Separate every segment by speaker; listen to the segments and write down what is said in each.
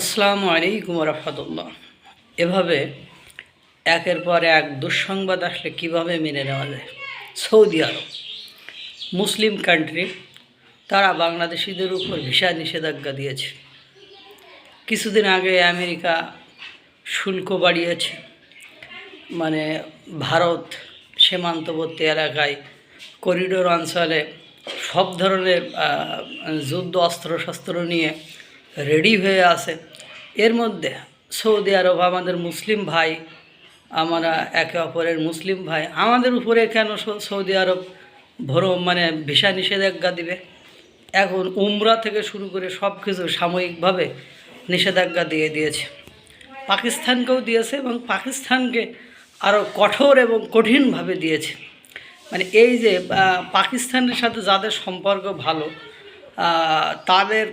Speaker 1: আসসালামু আলাইকুম রহমতুল্লাহ এভাবে একের পর এক দুঃসংবাদ আসলে কীভাবে মেনে নেওয়া যায়? সৌদি আরব, মুসলিম কান্ট্রি তারা বাংলাদেশিদের উপর ভিসা নিষেধাজ্ঞা দিয়েছে। কিছুদিন আগে আমেরিকা শুল্ক বাড়িয়েছে। মানে ভারত সীমান্তবর্তী এলাকায় করিডোর অঞ্চলে সব ধরনের যুদ্ধ, অস্ত্রশস্ত্র নিয়ে রেডি হয়ে আছে। এর মধ্যে সৌদি আরব, আমাদের মুসলিম ভাই, আমরা একে অপরের মুসলিম ভাই, আমাদের উপরে কেন সৌদি আরব ভরো মানে ভিসা নিষেধাজ্ঞা দিবে? এখন উমরা থেকে শুরু করে সব কিছু সাময়িকভাবে নিষেধাজ্ঞা দিয়ে দিয়েছে। পাকিস্তানকেও দিয়েছে এবং পাকিস্তানকে আরও কঠোর এবং কঠিনভাবে দিয়েছে। মানে এই যে পাকিস্তানের সাথে যাদের সম্পর্ক ভালো তাদের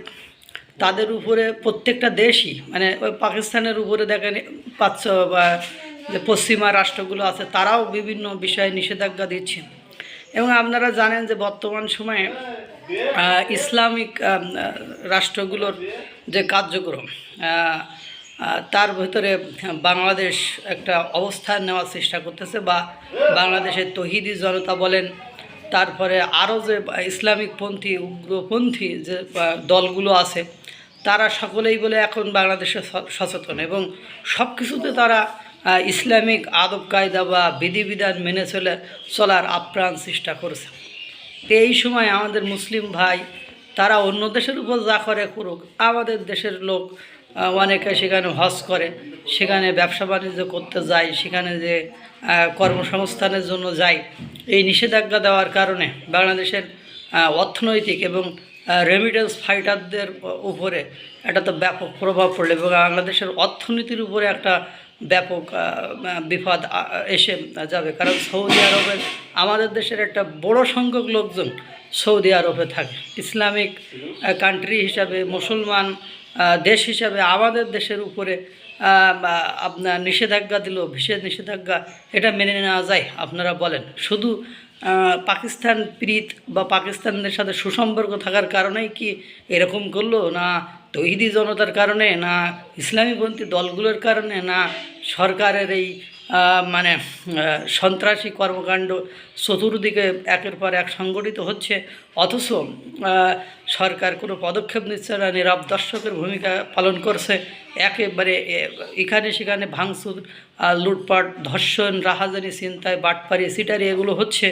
Speaker 1: তাদের উপরে প্রত্যেকটা দেশই মানে ওই পাকিস্তানের উপরে দেখেন পাচ্ছ বা যে পশ্চিমা রাষ্ট্রগুলো আছে, তারাও বিভিন্ন বিষয়ে নিষেধাজ্ঞা দিচ্ছেন। এবং আপনারা জানেন যে বর্তমান সময়ে ইসলামিক রাষ্ট্রগুলোর যে কার্যক্রম তার ভিতরে বাংলাদেশ একটা অবস্থান নেওয়ার চেষ্টা করতেছে বা বাংলাদেশের তহিদি জনতা বলেন তারপরে আরও যে ইসলামিক পন্থী উগ্রপন্থী যে দলগুলো আছে, তারা সকলেই বলে এখন বাংলাদেশে সচেতন এবং সব কিছুতে তারা ইসলামিক আদব কায়দা বা বিধিবিধান মেনে চলে, চলার আপ্রাণ চেষ্টা করেছে। এই সময় আমাদের মুসলিম ভাই তারা অন্য দেশের উপর যা করে করুক, আমাদের দেশের লোক অনেকে সেখানে হজ করে, সেখানে ব্যবসা বাণিজ্য করতে যায়, সেখানে যে কর্মসংস্থানের জন্য যায়। এই নিষেধাজ্ঞা দেওয়ার কারণে বাংলাদেশের অর্থনৈতিক এবং রেমিটেন্স ফাইটারদের উপরে একটা তো ব্যাপক প্রভাব পড়ল এবং বাংলাদেশের অর্থনীতির উপরে একটা ব্যাপক বিপদ এসে যাবে। কারণ সৌদি আরবের, আমাদের দেশের একটা বড় সংখ্যক লোকজন সৌদি আরবে থাকে। ইসলামিক কান্ট্রি হিসাবে, মুসলমান দেশ হিসাবে আমাদের দেশের উপরে আপনার নিষেধাজ্ঞা দিল, বিশেষ নিষেধাজ্ঞা, এটা মেনে নেওয়া যায়, আপনারা বলেন। শুধু পাকিস্তান প্রীত বা পাকিস্তানদের সাথে সুসম্পর্ক থাকার কারণেই কি এরকম করল, না তৈরি জনতার কারণে না ইসলামীপন্থী দলগুলোর কারণে না সরকারের এই মানে সন্ত্রাসী কর্মকাণ্ড চতুর্দিকে একের পর এক সংগঠিত হচ্ছে। অথচ সরকার কোনো পদক্ষেপ নিচ্ছে না, নীরব দর্শকের ভূমিকা পালন করছে। একেবারে এখানে সেখানে ভাঙচুর লুটপাট, ধর্ষণ, রাহাজানি চিন্তায় বাটপারি সিটারি এগুলো হচ্ছে।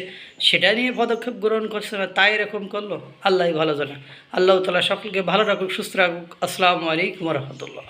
Speaker 1: সেটা নিয়ে পদক্ষেপ গ্রহণ করছে না, তাই এরকম করল। আল্লাহ ভালো জানে। আল্লাহ তালা সকলকে ভালো রাখুক, সুস্থ রাখুক। আসসালামু আলাইকুম রহমতুল্লাহ।